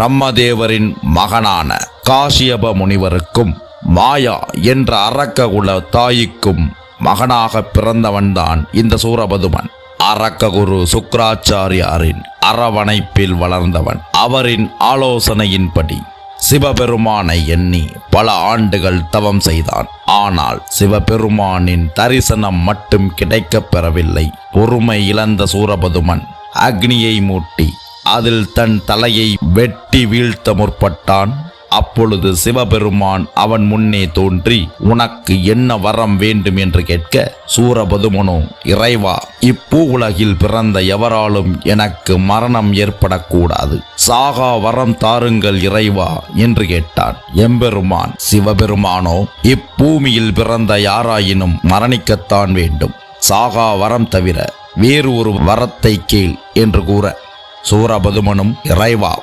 பிரம்மதேவரின் மகனான காசியப முனிவருக்கும் மாயா என்ற அரக்ககுல தாய்க்கும் மகனாக பிறந்தவன்தான் இந்த சூரபதுமன். அரக்ககுரு சுக்ராச்சாரியாரின் அரவணைப்பில் வளர்ந்தவன். அவரின் ஆலோசனையின்படி சிவபெருமானை எண்ணி பல ஆண்டுகள் தவம் செய்தான். ஆனால் சிவபெருமானின் தரிசனம் மட்டும் கிடைக்கப் பெறவில்லை பொறுமை இழந்த சூரபதுமன் அக்னியை மூட்டி அதில் தன் தலையை வெட்டி வீழ்த்த முற்பட்டான். அப்பொழுது சிவபெருமான் அவன் முன்னே தோன்றி உனக்கு என்ன வரம் வேண்டும் என்று கேட்க சூரபதுமனோ இறைவா இப்பூ உலகில் பிறந்த எவராலும் எனக்கு மரணம் ஏற்படக்கூடாது. சாகா வரம் தாருங்கள் இறைவா என்று கேட்டான். எம்பெருமான் சிவபெருமானோ இப்பூமியில் பிறந்த யாராயினும் மரணிக்கத்தான் வேண்டும். சாகா வரம் தவிர வேறு ஒரு வரத்தை கேள் என்று கூற சூரபதுமனும் இறைவா.